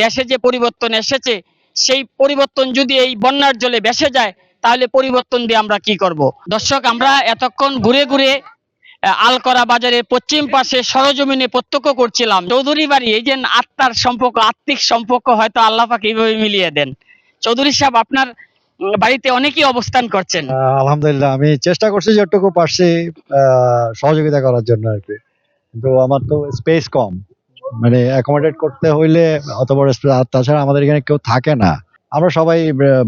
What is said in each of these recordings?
দেশে যে পরিবর্তন এসেছে, সেই পরিবর্তন যদি এই বন্যার জলে ভেসে যায়, তাহলে পরিবর্তন দিয়ে আমরা কি করব? দর্শক, আমরা এতক্ষণ ঘুরে ঘুরে আলকরা বাজারের পশ্চিম পাশে সরজমিনে প্রত্যক্ষ করছিলাম। চৌধুরী বাড়ি, এই যে আত্মার সম্পর্ক, আত্মিক সম্পর্ক হয়তো আল্লাহ পাক এইভাবে মিলিয়ে দেন। চৌধুরী সাহেব, আপনার বাড়িতে অনেকেই অবস্থান করছেন। আলহামদুলিল্লাহ, আমি চেষ্টা করছি যতটুকু পারছি সহযোগিতা করার জন্য আর কি। কিন্তু আমার তো স্পেস কম। মানে অ্যাকোমোডেট করতে হইলে অত বড় স্পেস আর তাছাড়া আমাদের এখানে কেউ থাকে না। আমরা সবাই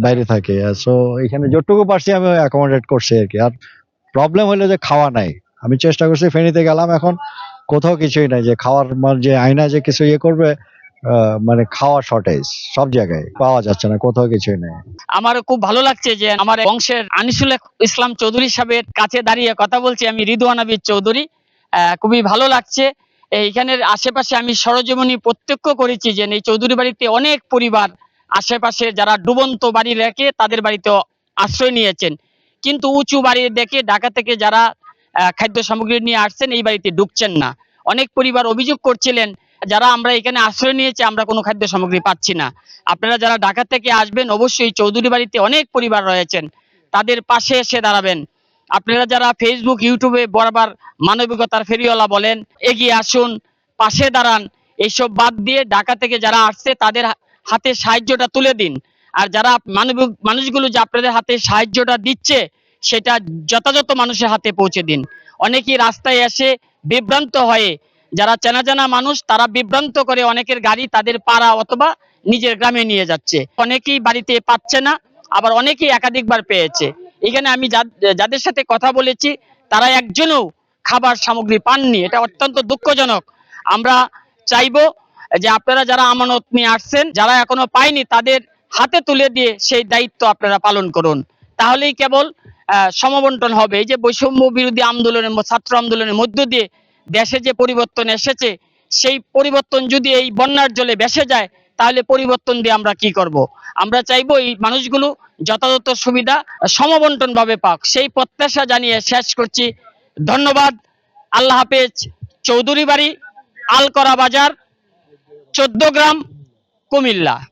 বাইরে থাকি সো এখানে যতটুকু পারছি আমি অ্যাকোমোডেট করছি আর কি। আর প্রবলেম হলো যে খাওয়া নাই। আমি চেষ্টা করছি ফেনীতে গেলাম, এখন কোথাও কিছুই নাই যে খাওয়ার মানে যে আয়না যে কিছু ইয়ে করবে মানে খাওয়ার শর্টেজ সব জায়গায়, পাওয়া যাচ্ছে না, কোথাও কিছুই নেই। আমার খুব ভালো লাগছে যে আমার বংশের আনিসুল ইসলাম চৌধুরী সাহেবের কাছে দাঁড়িয়ে কথা বলছি, আমি রিদওয়ান আবিদ চৌধুরী খুবই ভালো লাগছে। এইখানের আশেপাশে আমি সরজমিনী প্রত্যক্ষ করেছি যে এই চৌধুরী বাড়িতে অনেক পরিবার আশেপাশে যারা ডুবন্ত বাড়ি রেখে তাদের বাড়িতে আশ্রয় নিয়েছেন। কিন্তু উঁচু বাড়ি দেখে ঢাকা থেকে যারা খাদ্য সামগ্রী নিয়ে আসছেন এই বাড়িতে ঢুকছেন না। অনেক পরিবার অভিযোগ করছিলেন, যারা আমরা এখানে আশ্রয় নিয়েছি, আমরা কোনো খাদ্য সামগ্রী পাচ্ছি না। আপনারা যারা ঢাকা থেকে আসবেন, অবশ্যই চৌধুরী বাড়িতে অনেক পরিবার রয়েছেন। তাদের পাশে এসে দাঁড়াবেন। আপনারা যারা ফেসবুক ইউটিউবে বরাবর মানবিকতার ফেরিওয়ালা বলেন, এগিয়ে আসুন, পাশে দাঁড়ান এইসব বাদ দিয়ে ঢাকা থেকে যারা আসছে, তাদের হাতে সাহায্যটা তুলে দিন। আর যারা মানবিক মানুষগুলো যে আপনাদের হাতে সাহায্যটা দিচ্ছে, সেটা যথাযথ মানুষের হাতে পৌঁছে দিন। অনেকেই রাস্তায় এসে বিভ্রান্ত হয়ে, যারা চেনা জানা মানুষ, তারা বিভ্রান্ত করে অনেকের গাড়ি তাদের পাড়া অথবা নিজের গ্রামে নিয়ে যাচ্ছে। অনেকেই বাড়িতে পাচ্ছে না, আবার অনেকেই একাধিকবার পেয়েছে। এখানে আমি যাদের সাথে কথা বলেছি, তারা একজনও খাবার সামগ্রী পাননি। এটা অত্যন্ত দুঃখজনক। আমরা চাইব যে আপনারা যারা আমানত নিয়ে আসছেন, যারা এখনও পায়নি, তাদের হাতে তুলে দিয়ে সেই দায়িত্ব আপনারা পালন করুন। তাহলেই কেবল সমবন্টন হবে। এই যে বৈষম্য বিরোধী আন্দোলনের ছাত্র আন্দোলনের মধ্য দিয়ে দেশে যে পরিবর্তন এসেছে, সেই পরিবর্তন যদি এই বন্যার জলে ভেসে যায় তাহলে পরিবর্তন দিয়ে আমরা কি করব? আমরা চাইব এই মানুষগুলো যথাযথ সুবিধা সমবন্টন ভাবে পাক। সেই প্রত্যাশা জানিয়ে শেষ করছি। ধন্যবাদ। আল্লাহ হাফেজ। চৌধুরী বাড়ি, আলকরা বাজার, চোদ্দ গ্রাম কুমিল্লা।